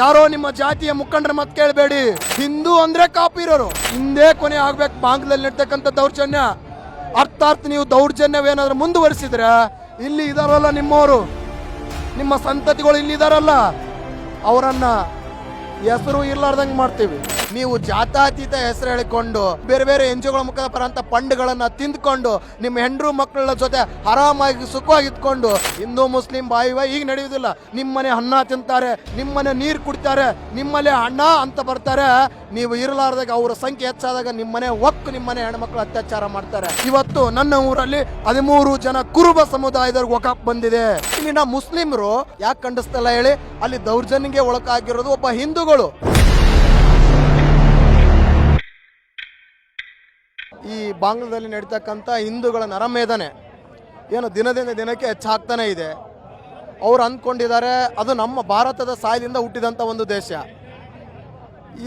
ಯಾರೋ ನಿಮ್ಮ ಜಾತಿಯ ಮುಖಂಡರ ಮತ್ ಕೇಳಬೇಡಿ. ಹಿಂದೂ ಅಂದ್ರೆ ಕಾಪಿ ಇರೋರು. ಹಿಂದೆ ಕೊನೆ ಆಗ್ಬೇಕು. ಬಾಂಗ್ಲಲ್ಲಿ ನಡ್ತಕ್ಕಂಥ ದೌರ್ಜನ್ಯ. ಅರ್ಥಾತ್ ನೀವು ದೌರ್ಜನ್ಯವೇನಾದ್ರೂ ಮುಂದುವರಿಸಿದ್ರೆ ಇಲ್ಲಿ ಇದಾರಲ್ಲ ನಿಮ್ಮವರು. ನಿಮ್ಮ ಸಂತತಿಗಳು ಇಲ್ಲಿ ಇದಾರಲ್ಲ. ಅವರನ್ನ ಹೆಸರು ಇರ್ಲಾರ್ದಂಗೆ ಮಾಡ್ತೀವಿ. ನೀವು ಜಾತಾತೀತ ಹೆಸರು ಹೇಳಿಕೊಂಡು ಬೇರೆ ಬೇರೆ ಎನ್ ಜಿಗಳ ಮುಖಾಂತರ ಅಂತ ಪಂಡ್ಗಳನ್ನ ತಿಂದ್ಕೊಂಡು ನಿಮ್ಮ ಹೆಂಡ್ರು ಮಕ್ಕಳ ಜೊತೆ ಆರಾಮಾಗಿ ಸುಖವಾಗಿ ಇದ್ಕೊಂಡು ಹಿಂದೂ, ಮುಸ್ಲಿಂ ಬಾಯಿ ಬಾಯಿ ಈಗ ನಡೆಯುವುದಿಲ್ಲ. ನಿಮ್ಮನೆ ಅನ್ನ ತಿಂತಾರೆ, ನಿಮ್ಮನೆ ನೀರು ಕುಡಿತಾರೆ ನಿಮ್ಮನೆ ಅಣ್ಣ ಅಂತ ಬರ್ತಾರೆ. ನೀವು ಇರಲಾರ್ದಾಗ ಅವರ ಸಂಖ್ಯೆ ಹೆಚ್ಚಾದಾಗ ನಿಮ್ಮನೆ ಒಕ್ಕು ನಿಮ್ಮನೆ ಹೆಣ್ಮಕ್ಳು ಅತ್ಯಾಚಾರ ಮಾಡ್ತಾರೆ. ಇವತ್ತು ನನ್ನ ಊರಲ್ಲಿ ಹದಿಮೂರು ಜನ ಕುರುಬ ಸಮುದಾಯದವ್ರಿಗೆ ಒಕಾಪ್ ಬಂದಿದೆ. ಇಲ್ಲಿನ ಮುಸ್ಲಿಮರು ಯಾಕೆ ಖಂಡಿಸ್ತಲ್ಲ ಹೇಳಿ? ಅಲ್ಲಿ ದೌರ್ಜನ್ಯಗೆ ಒಳಕಾಗಿರೋದು ಒಬ್ಬ ಹಿಂದೂಗಳು. ಈ ಬಾಂಗ್ಲದಲ್ಲಿ ನಡೀತಕ್ಕಂಥ ಹಿಂದೂಗಳ ನರಮೇದನೆ ಏನು ದಿನದಿಂದ ದಿನಕ್ಕೆ ಹೆಚ್ಚಾಗ್ತಾನೆ ಇದೆ. ಅವರು ಅಂದ್ಕೊಂಡಿದ್ದಾರೆ, ಅದು ನಮ್ಮ ಭಾರತದ ಸಾಯದಿಂದ ಹುಟ್ಟಿದಂಥ ಒಂದು ದೇಶ.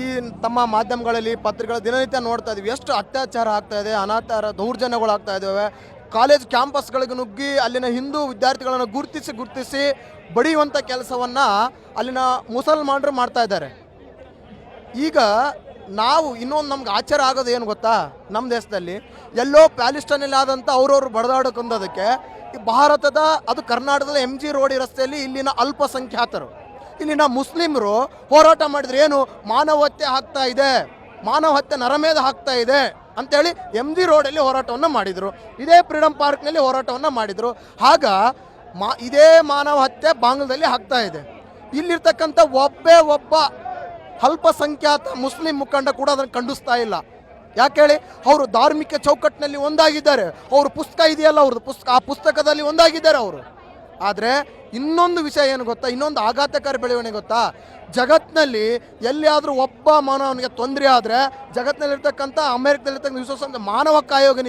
ಈ ತಮ್ಮ ಮಾಧ್ಯಮಗಳಲ್ಲಿ ಪತ್ರಿಕೆಗಳ ದಿನನಿತ್ಯ ನೋಡ್ತಾ ಇದ್ದೀವಿ. ಎಷ್ಟು ಅತ್ಯಾಚಾರ ಆಗ್ತಾ ಇದೆ, ಅನಾಚಾರ ದೌರ್ಜನ್ಯಗಳು ಆಗ್ತಾ ಇದ್ದಾವೆ. ಕಾಲೇಜ್ ಕ್ಯಾಂಪಸ್ಗಳಿಗೆ ನುಗ್ಗಿ ಅಲ್ಲಿನ ಹಿಂದೂ ವಿದ್ಯಾರ್ಥಿಗಳನ್ನು ಗುರುತಿಸಿ ಗುರುತಿಸಿ ಬಡಿಯುವಂಥ ಕೆಲಸವನ್ನು ಅಲ್ಲಿನ ಮುಸಲ್ಮಾನರು ಮಾಡ್ತಾ ಇದ್ದಾರೆ. ಈಗ ನಾವು ಇನ್ನೊಂದು ನಮ್ಗೆ ಆಚಾರ ಆಗೋದು ಏನು ಗೊತ್ತಾ? ನಮ್ಮ ದೇಶದಲ್ಲಿ ಎಲ್ಲೋ ಪ್ಯಾಲಿಸ್ಟೈನಲ್ಲಿ ಆದಂಥ ಅವ್ರವ್ರು ಬಡದಾಡಕೊಂಡೋದಕ್ಕೆ ಭಾರತದ, ಅದು ಕರ್ನಾಟಕದ ಎಂ ಜಿ ರೋಡಿ ರಸ್ತೆಯಲ್ಲಿ ಇಲ್ಲಿನ ಅಲ್ಪಸಂಖ್ಯಾತರು. ಇಲ್ಲಿನ ಮುಸ್ಲಿಮರು ಹೋರಾಟ ಮಾಡಿದ್ರೆ ಏನು? ಮಾನವ ಹತ್ಯೆ ಆಗ್ತಾ ಇದೆ. ಮಾನವ ಹತ್ಯೆ ನರಮೇಧ ಆಗ್ತಾ ಇದೆ ಅಂತೇಳಿ ಎಂ ಜಿ ರೋಡಲ್ಲಿ ಹೋರಾಟವನ್ನು ಮಾಡಿದರು. ಇದೇ ಫ್ರೀಡಮ್ ಪಾರ್ಕ್ನಲ್ಲಿ ಹೋರಾಟವನ್ನು ಮಾಡಿದರು. ಆಗ ಮಾ, ಇದೇ ಮಾನವ ಹತ್ಯೆ ಬಾಂಗ್ಲದಲ್ಲಿ ಆಗ್ತಾ ಇದೆ. ಇಲ್ಲಿರ್ತಕ್ಕಂಥ ಒಬ್ಬೇ ಒಬ್ಬ ಅಲ್ಪಸಂಖ್ಯಾತ ಮುಸ್ಲಿಂ ಮುಖಂಡ ಕೂಡ ಅದನ್ನು ಖಂಡಿಸ್ತಾ ಇಲ್ಲ. ಯಾಕೆ ಹೇಳಿ? ಅವರು ಧಾರ್ಮಿಕ ಚೌಕಟ್ಟಿನಲ್ಲಿ ಒಂದಾಗಿದ್ದಾರೆ. ಅವರು ಪುಸ್ತಕ ಇದೆಯಲ್ಲ ಅವ್ರದ್ದು ಪುಸ್ತಕ ಆ ಪುಸ್ತಕದಲ್ಲಿ ಒಂದಾಗಿದ್ದಾರೆ ಅವರು. ಆದರೆ ಇನ್ನೊಂದು ವಿಷಯ ಏನು ಗೊತ್ತಾ? ಇನ್ನೊಂದು ಆಘಾತಕಾರಿ ಬೆಳವಣಿಗೆ ಗೊತ್ತಾ? ಜಗತ್ತಿನಲ್ಲಿ ಎಲ್ಲಿಯಾದರೂ ಒಬ್ಬ ಮಾನವನಿಗೆ ತೊಂದರೆ ಆದರೆ ಜಗತ್ತಿನಲ್ಲಿರ್ತಕ್ಕಂಥ ಅಮೆರಿಕದಲ್ಲಿರ್ತಕ್ಕಂಥ ವಿಶ್ವಸಂಸ್ಥೆ ಮಾನವ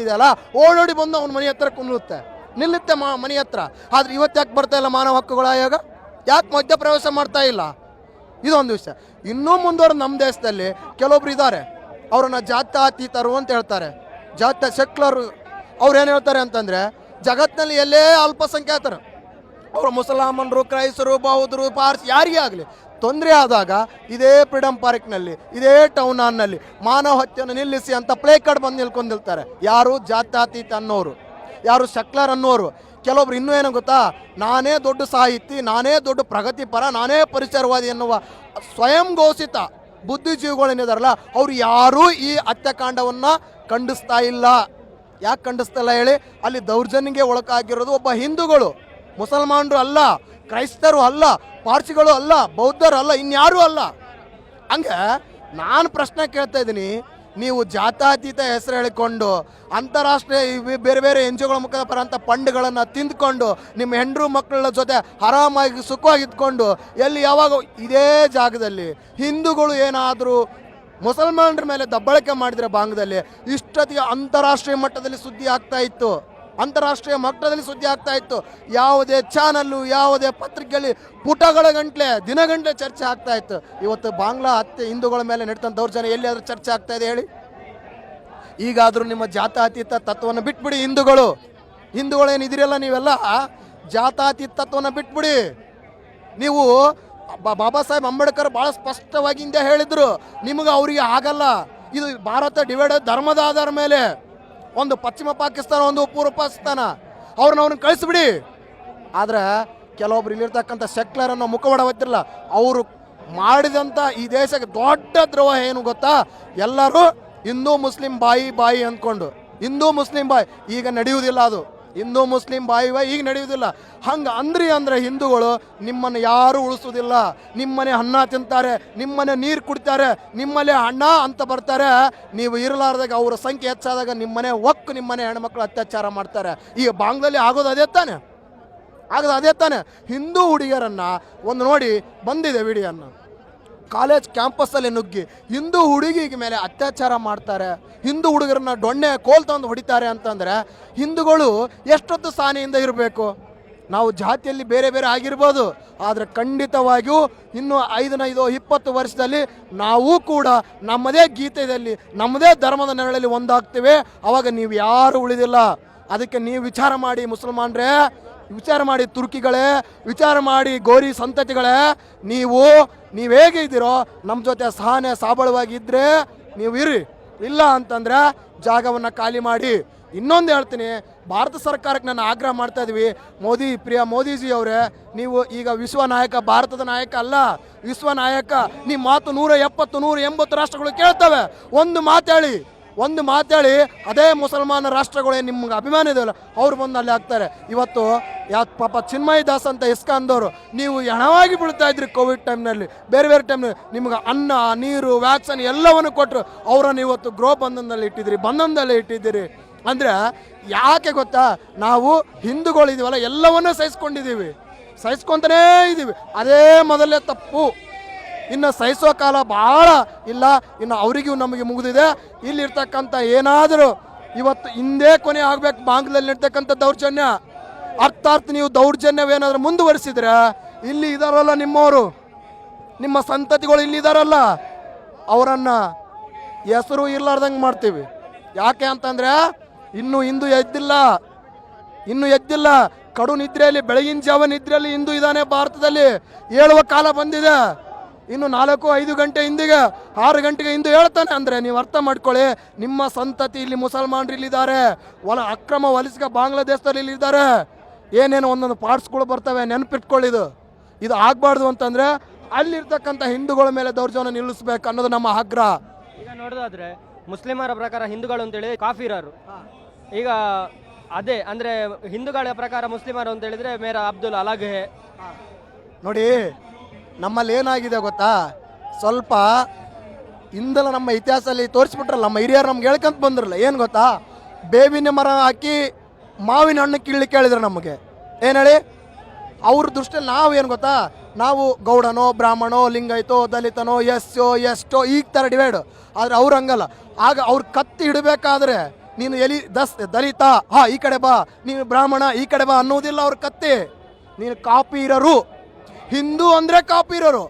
ಇದೆಯಲ್ಲ ಓಡೋಡಿ ಬಂದು ಅವನ ಮನೆ ಹತ್ರ ಕುಲ್ಲುತ್ತೆ ನಿಲ್ಲುತ್ತೆ ಮನೆ ಹತ್ರ. ಆದರೆ ಇವತ್ತು ಯಾಕೆ ಬರ್ತಾ ಇಲ್ಲ ಮಾನವ ಹಕ್ಕುಗಳ ಆಯೋಗ? ಯಾಕೆ ಮಧ್ಯಪ್ರವೇಶ ಮಾಡ್ತಾ ಇಲ್ಲ? ಇದೊಂದು ವಿಷಯ. ಇನ್ನೂ ಮುಂದುವರೆದು ನಮ್ಮ ದೇಶದಲ್ಲಿ ಕೆಲವೊಬ್ರು ಇದ್ದಾರೆ. ಅವ್ರನ್ನ ಜಾತ್ಯತೀತರು ಅಂತ ಹೇಳ್ತಾರೆ. ಜಾತ್ಯ ಸೆಕ್ಯುಲರ್ ಅವ್ರು ಏನು ಹೇಳ್ತಾರೆ ಅಂತಂದರೆ, ಜಗತ್ತಿನಲ್ಲಿ ಎಲ್ಲೇ ಅಲ್ಪಸಂಖ್ಯಾತರು, ಅವರು ಮುಸಲ್ಮಾನರು, ಕ್ರೈಸ್ತರು, ಬೌದ್ಧರು, ಪಾರ್ಸ್, ಯಾರಿಗೇ ಆಗಲಿ, ತೊಂದರೆ ಆದಾಗ ಇದೇ ಫ್ರೀಡಮ್ ಪಾರ್ಕ್ನಲ್ಲಿ, ಇದೇ ಟೌನ್ ಹಾಲ್ನಲ್ಲಿ ಮಾನವ ಹತ್ಯೆಯನ್ನು ನಿಲ್ಲಿಸಿ ಅಂತ ಪ್ಲೇ ಕಾರ್ಡ್ ಬಂದು ನಿಲ್ಕೊಂಡಿರ್ತಾರೆ ಯಾರು ಜಾತ್ಯತೀತ ಅನ್ನೋರು, ಯಾರು ಸಕ್ಲರ್ ಅನ್ನೋರು ಕೆಲವೊಬ್ರು ಇನ್ನೂ ಏನೋ ಗೊತ್ತಾ? ನಾನೇ ದೊಡ್ಡ ಸಾಹಿತಿ, ನಾನೇ ದೊಡ್ಡ ಪ್ರಗತಿಪರ, ನಾನೇ ಪರಿಸರವಾದಿ ಎನ್ನುವ ಸ್ವಯಂ ಘೋಷಿತ ಬುದ್ಧಿಜೀವಿಗಳೇನಿದಾರಲ್ಲ, ಅವ್ರು ಯಾರೂ ಈ ಹತ್ಯಾಕಾಂಡವನ್ನು ಖಂಡಿಸ್ತಾ ಇಲ್ಲ. ಯಾಕೆ ಖಂಡಿಸ್ತಾ ಹೇಳಿ? ಅಲ್ಲಿ ದೌರ್ಜನ್ಯಗೆ ಒಳಗಾಗಿರೋದು ಒಬ್ಬ ಹಿಂದೂಗಳು. ಮುಸಲ್ಮಾನರು ಅಲ್ಲ, ಕ್ರೈಸ್ತರು ಅಲ್ಲ, ಪಾರ್ಸಿಗಳು ಅಲ್ಲ, ಬೌದ್ಧರು ಅಲ್ಲ, ಇನ್ಯಾರೂ ಅಲ್ಲ. ಹಂಗೆ ನಾನು ಪ್ರಶ್ನೆ ಕೇಳ್ತಾ ಇದ್ದೀನಿ ನೀವು ಜಾತಾತೀತ ಹೆಸರು ಹೇಳಿಕೊಂಡು ಅಂತಾರಾಷ್ಟ್ರೀಯ ಬೇರೆ ಬೇರೆ ಎನ್ ಜಿಗಳ ಮುಖಾಂತರ ಬರೋಂಥ ತಿಂದ್ಕೊಂಡು ನಿಮ್ಮ ಹೆಂಡರು ಮಕ್ಕಳ ಜೊತೆ ಆರಾಮಾಗಿ ಸುಖವಾಗಿ ಇದ್ಕೊಂಡು ಎಲ್ಲಿ ಯಾವಾಗ ಇದೇ ಜಾಗದಲ್ಲಿ ಹಿಂದೂಗಳು ಏನಾದರೂ ಮುಸಲ್ಮಾನರ ಮೇಲೆ ದಬ್ಬಳಿಕೆ ಮಾಡಿದರೆ ಬಾಂಗ್ಲದಲ್ಲಿ ಇಷ್ಟೊತ್ತಿಗೆ ಅಂತಾರಾಷ್ಟ್ರೀಯ ಮಟ್ಟದಲ್ಲಿ ಸುದ್ದಿ ಆಗ್ತಾ ಇತ್ತು. ಅಂತಾರಾಷ್ಟ್ರೀಯ ಮಟ್ಟದಲ್ಲಿ ಸುದ್ದಿ ಆಗ್ತಾ ಇತ್ತು. ಯಾವುದೇ ಚಾನಲ್ಲು, ಯಾವುದೇ ಪತ್ರಿಕೆಯಲ್ಲಿ ಪುಟಗಳ ಗಂಟ್ಲೆ ದಿನಗಂಟ್ಲೆ ಚರ್ಚೆ ಆಗ್ತಾ ಇತ್ತು. ಇವತ್ತು ಬಾಂಗ್ಲಾ ಹತ್ಯೆ ಹಿಂದೂಗಳ ಮೇಲೆ ನಡೆದಂಥ ದೌರ್ಜನ್ಯ ಎಲ್ಲಿಯಾದರೂ ಚರ್ಚೆ ಆಗ್ತಾ ಇದೆ ಹೇಳಿ. ಈಗಾದರೂ ನಿಮ್ಮ ಜಾತಾತೀತ ತತ್ವವನ್ನು ಬಿಟ್ಬಿಡಿ ಹಿಂದೂಗಳು. ಹಿಂದೂಗಳೇನು ಇದಿರಲ್ಲ ನೀವೆಲ್ಲ? ಜಾತಾತೀತ ತತ್ವವನ್ನು ಬಿಟ್ಬಿಡಿ. ನೀವು ಬಾಬಾ ಸಾಹೇಬ್ ಅಂಬೇಡ್ಕರ್ ಭಾಳ ಸ್ಪಷ್ಟವಾಗಿ ಹಿಂದೆ ಹೇಳಿದ್ರು, ನಿಮಗೆ ಅವರಿಗೆ ಆಗಲ್ಲ. ಇದು ಭಾರತ ಡಿವೈಡ್ ಧರ್ಮದ ಆಧಾರ ಮೇಲೆ. ಒಂದು ಪಶ್ಚಿಮ ಪಾಕಿಸ್ತಾನ, ಒಂದು ಪೂರ್ವ ಪಾಕಿಸ್ತಾನ. ಅವ್ರನ್ನ ಅವ್ರನ್ನ ಕಳಿಸ್ಬಿಡಿ. ಆದ್ರೆ ಕೆಲವೊಬ್ರು ಇಲ್ಲಿರ್ತಕ್ಕಂಥ ಸೆಕ್ಯುಲರ್ ಅನ್ನೋ ಮುಖವಾಡ ಹೊತ್ತಿರಲ್ಲ, ಅವರು ಮಾಡಿದಂಥ ಈ ದೇಶಕ್ಕೆ ದೊಡ್ಡ ದ್ರೋಹ ಏನು ಗೊತ್ತಾ? ಎಲ್ಲರೂ ಹಿಂದೂ ಮುಸ್ಲಿಂ ಬಾಯಿ ಬಾಯಿ ಅಂದ್ಕೊಂಡು, ಹಿಂದೂ ಮುಸ್ಲಿಂ ಬಾಯಿ, ಈಗ ನಡೆಯುವುದಿಲ್ಲ ಅದು. ಹಿಂದೂ ಮುಸ್ಲಿಂ ಬಾಯಿ ಬಾಯಿ ಈಗ ನಡೆಯುವುದಿಲ್ಲ. ಹಂಗೆ ಅಂದ್ರಿ ಅಂದ್ರೆ ಹಿಂದೂಗಳು ನಿಮ್ಮನ್ನು ಯಾರು ಉಳಿಸೋದಿಲ್ಲ ನಿಮ್ಮನೆ ಅನ್ನ ತಿಂತಾರೆ, ನಿಮ್ಮನೆ ನೀರು ಕುಡಿತಾರೆ ನಿಮ್ಮಲ್ಲಿ ಅಣ್ಣ ಅಂತ ಬರ್ತಾರೆ. ನೀವು ಇರಲಾರ್ದಾಗ ಅವರ ಸಂಖ್ಯೆ ಹೆಚ್ಚಾದಾಗ ನಿಮ್ಮನೆ ಒಕ್ಕು ನಿಮ್ಮನೆ ಹೆಣ್ಮಕ್ಳು ಅತ್ಯಾಚಾರ ಮಾಡ್ತಾರೆ. ಈಗ ಬಾಂಗ್ಲಲ್ಲಿ ಆಗೋದು ಅದೇ ತಾನೆ? ಆಗೋದು ಅದೇ ತಾನೆ? ಹಿಂದೂ ಹುಡುಗಿಯರನ್ನು ಒಂದು ನೋಡಿ ಬಂದಿದೆ ವಿಡಿಯೋನ. ಕಾಲೇಜ್ ಕ್ಯಾಂಪಸ್ಸಲ್ಲಿ ನುಗ್ಗಿ ಹಿಂದೂ ಹುಡುಗಿಗೆ ಮೇಲೆ ಅತ್ಯಾಚಾರ ಮಾಡ್ತಾರೆ. ಹಿಂದೂ ಹುಡುಗರನ್ನ ಡೊಣ್ಣೆ ಕೋಲ್ ತಂದು ಹೊಡಿತಾರೆ ಅಂತಂದರೆ ಹಿಂದೂಗಳು ಎಷ್ಟೊತ್ತು ಸಾನೆಯಿಂದ ಇರಬೇಕು? ನಾವು ಜಾತಿಯಲ್ಲಿ ಬೇರೆ ಬೇರೆ ಆಗಿರ್ಬೋದು, ಆದರೆ ಖಂಡಿತವಾಗಿಯೂ ಇನ್ನು ಐದನೈದು ಇಪ್ಪತ್ತು ವರ್ಷದಲ್ಲಿ ನಾವು ಕೂಡ ನಮ್ಮದೇ ಗೀತೆಯಲ್ಲಿ, ನಮ್ಮದೇ ಧರ್ಮದ ನೆರಳಲ್ಲಿ ಒಂದಾಗ್ತೇವೆ. ಅವಾಗ ನೀವು ಯಾರು ಉಳಿದಿಲ್ಲ? ಅದಕ್ಕೆ ನೀವು ವಿಚಾರ ಮಾಡಿ ಮುಸಲ್ಮಾನ್ರೇ, ವಿಚಾರ ಮಾಡಿ ತುರ್ಕಿಗಳೇ, ವಿಚಾರ ಮಾಡಿ ಗೋರಿ ಸಂತತಿಗಳೇ, ನೀವು ನೀವು ಹೇಗೆ ಇದ್ದೀರೋ ನಮ್ಮ ಜೊತೆ ಸಹನೆ ಸಾಬಳವಾಗಿದ್ದರೆ ನೀವು ಇರಿ ಇಲ್ಲ ಅಂತಂದ್ರೆ ಜಾಗವನ್ನು ಖಾಲಿ ಮಾಡಿ. ಇನ್ನೊಂದು ಹೇಳ್ತೀನಿ, ಭಾರತ ಸರ್ಕಾರಕ್ಕೆ ನಾನು ಆಗ್ರಹ ಮಾಡ್ತಾ ಇದೀವಿ. ಮೋದಿ, ಪ್ರಿಯ ಮೋದಿಜಿ ಅವರೇ, ನೀವು ಈಗ ವಿಶ್ವ ನಾಯಕ, ಭಾರತದ ನಾಯಕ ಅಲ್ಲ, ವಿಶ್ವ ನಾಯಕ ನಿಮ್ಮ ಮಾತು ನೂರ ಎಪ್ಪತ್ತು, ನೂರ ಎಂಬತ್ತು ರಾಷ್ಟ್ರಗಳು ಕೇಳ್ತವೆ. ಒಂದು ಮಾತೇಳಿ ಒಂದು ಮಾತಾಡಿ ಅದೇ ಮುಸಲ್ಮಾನ ರಾಷ್ಟ್ರಗಳೇ ನಿಮ್ಗೆ ಅಭಿಮಾನ ಇದೆಯಲ್ಲ ಅವ್ರು ಬಂದು ಅಲ್ಲಿ ಹಾಕ್ತಾರೆ. ಇವತ್ತು ಯಾ ಪಾಪ ಚಿನ್ಮಯ ದಾಸ್ ಅಂತ ಇಸ್ಕಾನ್ದವರು, ನೀವು ಹಣವಾಗಿ ಬಿಡ್ತಾ ಇದ್ರಿ ಕೋವಿಡ್ ಟೈಮ್ನಲ್ಲಿ ಬೇರೆ ಬೇರೆ ಟೈಮ್ನಲ್ಲಿ ನಿಮ್ಗೆ ಅನ್ನ, ನೀರು ವ್ಯಾಕ್ಸಿನ್ ಎಲ್ಲವನ್ನು ಕೊಟ್ಟರು ಅವರನ್ನು ಇವತ್ತು ಗೃಹ ಬಂಧನದಲ್ಲಿ ಇಟ್ಟಿದ್ದೀರಿ ಬಂಧನದಲ್ಲಿ ಇಟ್ಟಿದ್ದೀರಿ. ಅಂದರೆ ಯಾಕೆ ಗೊತ್ತಾ? ನಾವು ಹಿಂದೂಗಳಿದೀವಲ್ಲ ಎಲ್ಲವನ್ನೂ ಸಹಿಸ್ಕೊಂಡಿದ್ದೀವಿ. ಸಹಿಸ್ಕೊತಾನೇ ಇದ್ದೀವಿ ಅದೇ ಮೊದಲೇ ತಪ್ಪು. ಇನ್ನು ಸಹಿಸೋ ಕಾಲ ಬಹಳ ಇಲ್ಲ. ಇನ್ನು ಅವರಿಗೂ ನಮಗೆ ಮುಗಿದಿದೆ. ಇಲ್ಲಿರ್ತಕ್ಕಂಥ ಏನಾದರೂ ಇವತ್ತು ಹಿಂದೆ ಕೊನೆ ಆಗ್ಬೇಕು ಬಾಂಗ್ಲಲ್ಲಿ ಇರ್ತಕ್ಕಂಥ ದೌರ್ಜನ್ಯ. ಅರ್ಥಾತ್ ನೀವು ದೌರ್ಜನ್ಯವೇನಾದರೂ ಮುಂದುವರಿಸಿದ್ರೆ ಇಲ್ಲಿ ಇದಾರಲ್ಲ ನಿಮ್ಮವರು. ನಿಮ್ಮ ಸಂತತಿಗಳು ಇಲ್ಲಿ ಇದಾರಲ್ಲ. ಅವರನ್ನು ಹೆಸರು ಇರಲಾರ್ದಂಗೆ ಮಾಡ್ತೀವಿ. ಯಾಕೆ ಅಂತಂದರೆ ಇನ್ನು ಇಂದು ಎದ್ದಿಲ್ಲ. ಇನ್ನು ಎದ್ದಿಲ್ಲ. ಕಡು ನಿದ್ರೆಯಲ್ಲಿ, ಬೆಳಗಿನ ಜಾವ ನಿದ್ರೆಯಲ್ಲಿ ಇಂದು ಇದ್ದಾನೆ ಭಾರತದಲ್ಲಿ. ಹೇಳುವ ಕಾಲ ಬಂದಿದೆ. ಇನ್ನು ನಾಲ್ಕು ಐದು ಗಂಟೆ ಹಿಂದಿಗೆ ಆರು ಗಂಟೆಗೆ ಹಿಂದೆ ಹೇಳ್ತಾನೆ ಅಂದರೆ ನೀವು ಅರ್ಥ ಮಾಡ್ಕೊಳ್ಳಿ ನಿಮ್ಮ ಸಂತತಿ ಇಲ್ಲಿ ಮುಸಲ್ಮಾನರು ಇಲ್ಲಿದ್ದಾರೆ. ಒಲ ಅಕ್ರಮ ವಲಸಿಗ ಬಾಂಗ್ಲಾದೇಶದಲ್ಲಿ ಇಲ್ಲಿದ್ದಾರೆ. ಏನೇನು ಒಂದೊಂದು ಪಾರ್ಟ್ಸ್ಗಳು ಬರ್ತವೆ ನೆನಪಿಟ್ಕೊಳ್ಳಿ ಇದು. ಇದು ಆಗಬಾರ್ದು ಅಂತಂದರೆ ಅಲ್ಲಿರ್ತಕ್ಕಂಥ ಹಿಂದೂಗಳ ಮೇಲೆ ದೌರ್ಜನ್ಯ ನಿಲ್ಲಿಸ್ಬೇಕು ಅನ್ನೋದು ನಮ್ಮ ಆಗ್ರಹ. ಈಗ ನೋಡೋದಾದ್ರೆ ಮುಸ್ಲಿಮರ ಪ್ರಕಾರ ಹಿಂದೂಗಳು ಅಂತೇಳಿ ಕಾಫಿರರು. ಈಗ ಅದೇ ಅಂದರೆ ಹಿಂದೂಗಳ ಪ್ರಕಾರ ಮುಸ್ಲಿಮರು ಅಂತ ಹೇಳಿದ್ರೆ ಮೇರ ಅಬ್ದುಲ್ ಅಲಘೆ ನೋಡಿ ನಮ್ಮಲ್ಲಿ ಏನಾಗಿದೆ ಗೊತ್ತಾ? ಸ್ವಲ್ಪ ಹಿಂದೆಲ್ಲ ನಮ್ಮ ಇತಿಹಾಸದಲ್ಲಿ ತೋರಿಸ್ಬಿಟ್ರಲ್ಲ, ನಮ್ಮ ಹಿರಿಯರು ನಮ್ಗೆ ಹೇಳ್ಕೊಂತ ಬಂದ್ರಲ್ಲ, ಏನು ಗೊತ್ತಾ? ಬೇವಿನ ಮರ ಹಾಕಿ ಮಾವಿನ ಹಣ್ಣು ಕೀಳಿ ಕೇಳಿದ್ರು ನಮಗೆ. ಏನು ಹೇಳಿ? ಅವ್ರ ದೃಷ್ಟಿಯಲ್ಲಿ ನಾವು ಏನು ಗೊತ್ತಾ? ನಾವು ಗೌಡನೋ, ಬ್ರಾಹ್ಮಣೋ ಲಿಂಗೈತೋ ದಲಿತನೋ, ಎಸ್ಸೋ, ಎಷ್ಟೋ ಈ ಥರ ಡಿವೈಡ್. ಆದರೆ ಅವ್ರು ಹಂಗಲ್ಲ. ಆಗ ಅವ್ರ ಕತ್ತಿ ಇಡಬೇಕಾದ್ರೆ ನೀನು ಎಲಿ ದಸ್, ದಲಿತ, ಹಾ, ಈ ಕಡೆ ಬಾ. ನೀನು ಬ್ರಾಹ್ಮಣ, ಈ ಕಡೆ ಬಾ ಅನ್ನೋದಿಲ್ಲ ಅವ್ರ ಕತ್ತಿ. ನೀನು ಕಾಪೀರರು. ಹಿಂದೂ ಅಂದರೆ ಕಾಪಿರೋರು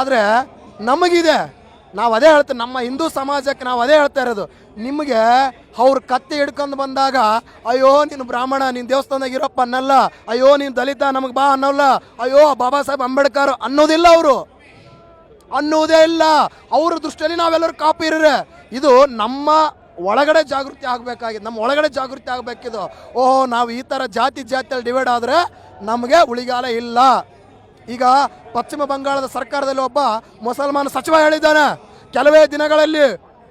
ಆದರೆ ನಮಗಿದೆ. ನಾವು ಅದೇ ಹೇಳ್ತೇವೆ ನಮ್ಮ ಹಿಂದೂ ಸಮಾಜಕ್ಕೆ ನಾವು ಅದೇ ಹೇಳ್ತಾ ಇರೋದು. ನಿಮಗೆ ಅವ್ರು ಕತ್ತಿ ಹಿಡ್ಕೊಂಡು ಬಂದಾಗ, ಅಯ್ಯೋ ನೀನು ಬ್ರಾಹ್ಮಣ, ನೀನು ದೇವಸ್ಥಾನದಾಗ ಇರೋಪ್ಪ ಅನ್ನಲ್ಲ ಅಯ್ಯೋ ನೀನು ದಲಿತ, ನಮಗೆ ಬಾ ಅನ್ನೋಲ್ಲ. ಅಯ್ಯೋ ಬಾಬಾ ಸಾಹೇಬ್ ಅಂಬೇಡ್ಕರ್ ಅನ್ನೋದಿಲ್ಲ ಅವರು. ಅನ್ನೋದೇ ಇಲ್ಲ. ಅವ್ರ ದೃಷ್ಟಿಯಲ್ಲಿ ನಾವೆಲ್ಲರೂ ಕಾಪೀರರೆ ಇದು ನಮ್ಮ ಒಳಗಡೆ ಜಾಗೃತಿ ಆಗಬೇಕಾಗಿದೆ. ನಮ್ಮ ಒಳಗಡೆ ಜಾಗೃತಿ ಆಗಬೇಕಿದು. ಓಹೋ, ನಾವು ಈ ಥರ ಜಾತಿ ಜಾತಿಯಲ್ಲಿ ಡಿವೈಡ್ ಆದರೆ ನಮಗೆ ಉಳಿಗಾಲ ಇಲ್ಲ. ಈಗ ಪಶ್ಚಿಮ ಬಂಗಾಳದ ಸರ್ಕಾರದಲ್ಲಿ ಒಬ್ಬ ಮುಸಲ್ಮಾನ ಸಚಿವ ಹೇಳಿದ್ದಾನೆ, ಕೆಲವೇ ದಿನಗಳಲ್ಲಿ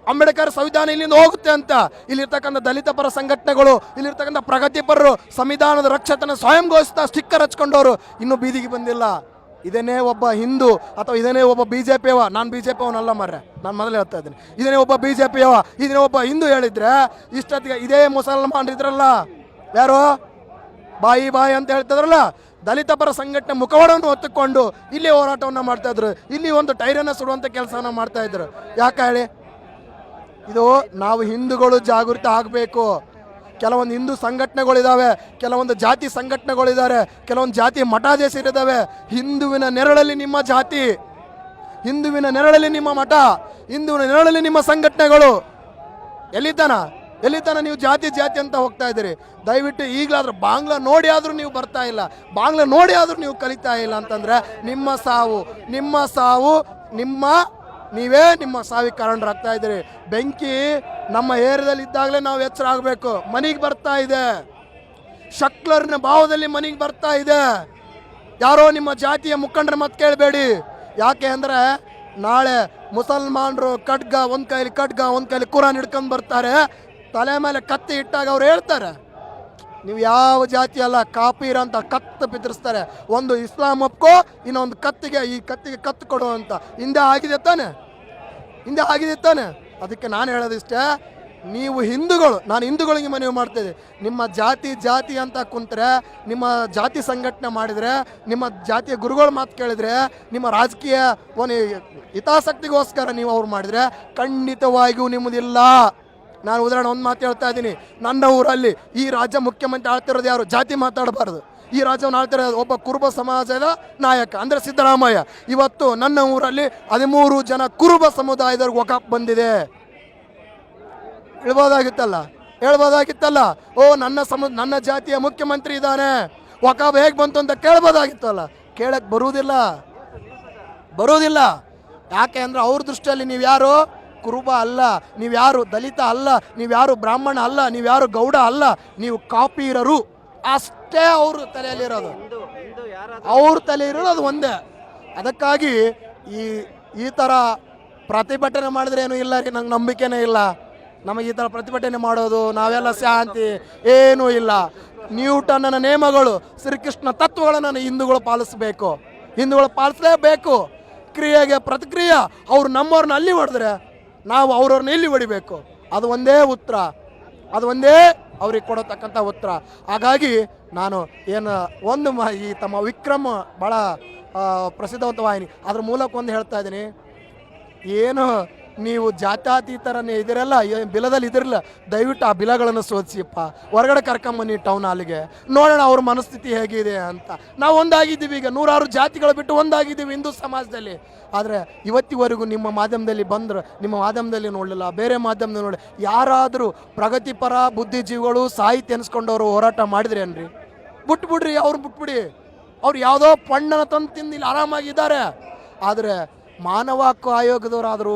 ಅಂಬೇಡ್ಕರ್ ಸಂವಿಧಾನ ಇಲ್ಲಿಂದ ಹೋಗುತ್ತೆ ಅಂತ. ಇಲ್ಲಿರ್ತಕ್ಕಂಥ ದಲಿತ ಪರ ಸಂಘಟನೆಗಳು, ಇಲ್ಲಿರ್ತಕ್ಕಂಥ ಪ್ರಗತಿಪರರು ಸಂವಿಧಾನದ ರಕ್ಷತನ ಸ್ವಯಂ ಘೋಷಿತ ಸ್ಟಿಕ್ಕರ್ ಹಚ್ಕೊಂಡವರು ಇನ್ನೂ ಬೀದಿಗೆ ಬಂದಿಲ್ಲ. ಇದನ್ನೇ ಒಬ್ಬ ಹಿಂದೂ ಅಥವಾ ಇದನ್ನೇ ಒಬ್ಬ ಬಿ ಜೆ ಪಿಯವ ನಾನು ಬಿ ಜೆ ಪಿ ಅವನಲ್ಲ ಮರ್ರೆ, ನಾನು ಮೊದಲು ಹೇಳ್ತಾ ಇದ್ದೀನಿ. ಇದನ್ನೇ ಒಬ್ಬ ಬಿ ಜೆ ಪಿಯವ ಇದನ್ನೇ ಒಬ್ಬ ಹಿಂದೂ ಹೇಳಿದ್ರೆ ಇಷ್ಟೊತ್ತಿಗೆ ಇದೇ ಮುಸಲ್ಮಾನ್ ಇದ್ರಲ್ಲ ಯಾರು? ಬಾಯಿ ಬಾಯಿ ಅಂತ ಹೇಳ್ತಿದ್ರಲ್ಲ? ದಲಿತ ಪರ ಸಂಘಟನೆ ಮುಖವಾಡವನ್ನು ಹೊತ್ತುಕೊಂಡು ಇಲ್ಲಿ ಹೋರಾಟವನ್ನು ಮಾಡ್ತಾ ಇದ್ರು. ಇಲ್ಲಿ ಒಂದು ಟೈರನ್ನು ಸುಡುವಂಥ ಕೆಲಸವನ್ನು ಮಾಡ್ತಾ ಇದ್ರು. ಯಾಕೆ ಹೇಳಿ? ಇದು ನಾವು ಹಿಂದೂಗಳು ಜಾಗೃತ ಆಗಬೇಕು. ಕೆಲವೊಂದು ಹಿಂದೂ ಸಂಘಟನೆಗಳಿದ್ದಾವೆ ಕೆಲವೊಂದು ಜಾತಿ ಸಂಘಟನೆಗಳಿದ್ದಾರೆ ಕೆಲವೊಂದು ಜಾತಿ ಮಠಾಧೀಶರಿದ್ದಾವೆ ಹಿಂದುವಿನ ನೆರಳಲ್ಲಿ ನಿಮ್ಮ ಜಾತಿ, ಹಿಂದುವಿನ ನೆರಳಲ್ಲಿ ನಿಮ್ಮ ಮಠ, ಹಿಂದುವಿನ ನೆರಳಲ್ಲಿ ನಿಮ್ಮ ಸಂಘಟನೆಗಳು. ಎಲ್ಲಿದ್ದಾನ? ಎಲ್ಲಿದ್ದಾನ ನೀವು ಜಾತಿ ಜಾತಿ ಅಂತ ಹೋಗ್ತಾ ಇದ್ದೀರಿ? ದಯವಿಟ್ಟು ಈಗಲಾದರೂ ಬಾಂಗ್ಲಾ ನೋಡಿ ಆದರೂ ನೀವು ಬರ್ತಾ ಇಲ್ಲ. ಬಾಂಗ್ಲಾ ನೋಡಿ ಆದರೂ ನೀವು ಕಲಿತಾ ಇಲ್ಲ ಅಂತಂದ್ರೆ ನಿಮ್ಮ ಸಾವು ನಿಮ್ಮ ಸಾವು, ನಿಮ್ಮ, ನೀವೇ ನಿಮ್ಮ ಸಾವಿಗೆ ಕಾರಣರಾಗ್ತಾ ಇದ್ದೀರಿ. ಬೆಂಕಿ ನಮ್ಮ ಏರಿಯಾದಲ್ಲಿ ಇದ್ದಾಗಲೇ ನಾವು ಎಚ್ಚರ ಆಗಬೇಕು. ಮನೆಗೆ ಬರ್ತಾ ಇದೆ. ಶಕ್ಲರ್ನ ಭಾವದಲ್ಲಿ ಮನೆಗೆ ಬರ್ತಾ ಇದೆ. ಯಾರೋ ನಿಮ್ಮ ಜಾತಿಯ ಮುಖಂಡರ ಮತ್ತೆ ಕೇಳಬೇಡಿ. ಯಾಕೆ ಅಂದರೆ ನಾಳೆ ಮುಸಲ್ಮಾನರು ಖಡ್ಗ ಒಂದು ಕೈಲಿ ಖಡ್ಗ ಒಂದು ಕೈಲಿ ಕುರಾನ್ ಹಿಡ್ಕೊಂಡು ಬರ್ತಾರೆ. ತಲೆ ಮೇಲೆ ಕತ್ತಿ ಇಟ್ಟಾಗ ಅವ್ರು ಹೇಳ್ತಾರೆ, ನೀವು ಯಾವ ಜಾತಿ ಅಲ್ಲ, ಕಾಪೀರ ಅಂತ ಕತ್ತು ಬಿತ್ತರಿಸ್ತಾರೆ ಒಂದು ಇಸ್ಲಾಂ ಒಪ್ಕೋ, ಇನ್ನೊಂದು ಕತ್ತಿಗೆ, ಈ ಕತ್ತಿಗೆ ಕತ್ತು ಕೊಡು ಅಂತ. ಹಿಂದೆ ಆಗಿದೆ ತಾನೆ? ಹಿಂದೆ ಆಗಿದೆ ತಾನೆ? ಅದಕ್ಕೆ ನಾನು ಹೇಳೋದಿಷ್ಟೇ, ನೀವು ಹಿಂದೂಗಳು, ನಾನು ಹಿಂದೂಗಳಿಗೆ ಮನವಿ ಮಾಡ್ತಿದ್ದೆ ನಿಮ್ಮ ಜಾತಿ ಜಾತಿ ಅಂತ ಕುಂತ್ರೆ, ನಿಮ್ಮ ಜಾತಿ ಸಂಘಟನೆ ಮಾಡಿದರೆ, ನಿಮ್ಮ ಜಾತಿಯ ಗುರುಗಳ ಮಾತು ಕೇಳಿದರೆ, ನಿಮ್ಮ ರಾಜಕೀಯ ಒಂದು ಹಿತಾಸಕ್ತಿಗೋಸ್ಕರ ನೀವು ಅವ್ರು ಮಾಡಿದರೆ, ಖಂಡಿತವಾಗಿಯೂ ನಿಮ್ಮದಿಲ್ಲ. ನಾನು ಉದಾಹರಣೆ ಒಂದು ಮಾತು ಹೇಳ್ತಾ ಇದ್ದೀನಿ. ನನ್ನ ಊರಲ್ಲಿ ಈ ರಾಜ್ಯ ಮುಖ್ಯಮಂತ್ರಿ ಆಳ್ತಿರೋದು ಯಾರು? ಜಾತಿ ಮಾತಾಡಬಾರ್ದು. ಈ ರಾಜ್ಯವನ್ನು ಆಳ್ತಿರೋದು ಒಬ್ಬ ಕುರುಬ ಸಮಾಜದ ನಾಯಕ, ಅಂದರೆ ಸಿದ್ದರಾಮಯ್ಯ. ಇವತ್ತು ನನ್ನ ಊರಲ್ಲಿ ಹದಿಮೂರು ಜನ ಕುರುಬ ಸಮುದಾಯದವ್ರಿಗೆ ಒಕಾಪ್ ಬಂದಿದೆ. ಹೇಳ್ಬೋದಾಗಿತ್ತಲ್ಲ? ಹೇಳ್ಬೋದಾಗಿತ್ತಲ್ಲ? ಓ, ನನ್ನ ಸಮ, ನನ್ನ ಜಾತಿಯ ಮುಖ್ಯಮಂತ್ರಿ ಇದ್ದಾನೆ. ವಕಾಬ್ ಹೇಗೆ ಬಂತು ಅಂತ ಕೇಳ್ಬೋದಾಗಿತ್ತಲ್ಲ? ಕೇಳಕ್ಕೆ ಬರುವುದಿಲ್ಲ. ಬರೋದಿಲ್ಲ ಯಾಕೆ ಅಂದರೆ ಅವ್ರ ದೃಷ್ಟಿಯಲ್ಲಿ ನೀವು ಯಾರು ಕುರುಬ ಅಲ್ಲ ನೀವು ಯಾರು ದಲಿತ ಅಲ್ಲ ನೀವು ಯಾರು ಬ್ರಾಹ್ಮಣ ಅಲ್ಲ ನೀವು ಯಾರು ಗೌಡ ಅಲ್ಲ, ನೀವು ಕಾಪಿರರು. ಅಷ್ಟೇ ಅವರು ತಲೆಯಲ್ಲಿರೋದು ಅವ್ರ ತಲೆ ಇರೋದು ಅದು ಒಂದೇ. ಅದಕ್ಕಾಗಿ ಈ ಈ ಥರ ಪ್ರತಿಭಟನೆ ಮಾಡಿದ್ರೆ ಏನು ಇಲ್ಲ ರೀ, ನಂಗೆ ನಂಬಿಕೆನೇ ಇಲ್ಲ. ನಮಗೆ ಈ ಥರ ಪ್ರತಿಭಟನೆ ಮಾಡೋದು, ನಾವೆಲ್ಲ ಶಾಂತಿ ಏನೂ ಇಲ್ಲ. ನ್ಯೂಟನ್ನ ನಿಯಮಗಳು ಶ್ರೀಕೃಷ್ಣ ತತ್ವಗಳನ್ನು ಹಿಂದೂಗಳು ಪಾಲಿಸಬೇಕು. ಹಿಂದೂಗಳು ಪಾಲಿಸಲೇಬೇಕು. ಕ್ರಿಯೆಗೆ ಪ್ರತಿಕ್ರಿಯೆ, ಅವ್ರು ನಮ್ಮವ್ರನ್ನ ಅಲ್ಲಿ ಹೊಡೆದ್ರೆ ನಾವು ಅವ್ರವ್ರನ್ನ ಇಲ್ಲಿ ಹೊಡಿಬೇಕು? ಅದು ಒಂದೇ ಉತ್ತರ. ಅದು ಒಂದೇ ಅವ್ರಿಗೆ ಕೊಡತಕ್ಕಂಥ ಉತ್ತರ. ಹಾಗಾಗಿ ನಾನು ಏನು ಒಂದು ಮ ಈ ತಮ್ಮ ವಿಕ್ರಮ್ ಭಾಳ ಪ್ರಸಿದ್ಧವಂತ ವಾಹಿನಿ. ಅದ್ರ ಮೂಲಕ ಒಂದು ಹೇಳ್ತಾ ಇದ್ದೀನಿ. ಏನು ನೀವು ಜಾತ್ಯಾತೀತರನ್ನು ಇದಿರಲ್ಲ ಬಿಲದಲ್ಲಿ ಇದಿರಲ್ಲ, ದಯವಿಟ್ಟು ಆ ಬಿಲಗಳನ್ನು ಸೋದಿಸಿಪ್ಪ ಹೊರಗಡೆ ಕರ್ಕೊಂಬನ್ನಿ ಟೌನ್ ಹಾಲಿಗೆ ನೋಡೋಣ ಅವ್ರ ಮನಸ್ಥಿತಿ ಹೇಗಿದೆ ಅಂತ. ನಾವು ಒಂದಾಗಿದ್ದೀವಿ ಈಗ, ನೂರಾರು ಜಾತಿಗಳು ಬಿಟ್ಟು ಒಂದಾಗಿದ್ದೀವಿ ಹಿಂದೂ ಸಮಾಜದಲ್ಲಿ. ಆದರೆ ಇವತ್ತಿವರೆಗೂ ನಿಮ್ಮ ಮಾಧ್ಯಮದಲ್ಲಿ ಬಂದ್ರೆ, ನಿಮ್ಮ ಮಾಧ್ಯಮದಲ್ಲಿ ನೋಡಲಿಲ್ಲ. ಬೇರೆ ಮಾಧ್ಯಮದಲ್ಲಿ ನೋಡಿ ಯಾರಾದರೂ ಪ್ರಗತಿಪರ ಬುದ್ಧಿಜೀವಿಗಳು ಸಾಹಿತ್ಯ ಅನ್ಸ್ಕೊಂಡವರು ಹೋರಾಟ ಮಾಡಿದ್ರೇನ್ರಿ ಬಿಟ್ಬಿಡ್ರಿ ಅವ್ರು ಬಿಟ್ಬಿಡಿ. ಅವ್ರು ಯಾವುದೋ ಪಣ್ಣನ ತಂದು ತಿಂದು ಇಲ್ಲಿ ಆರಾಮಾಗಿದ್ದಾರೆ. ಆದರೆ ಮಾನವ ಹಕ್ಕು ಆಯೋಗದವರಾದರೂ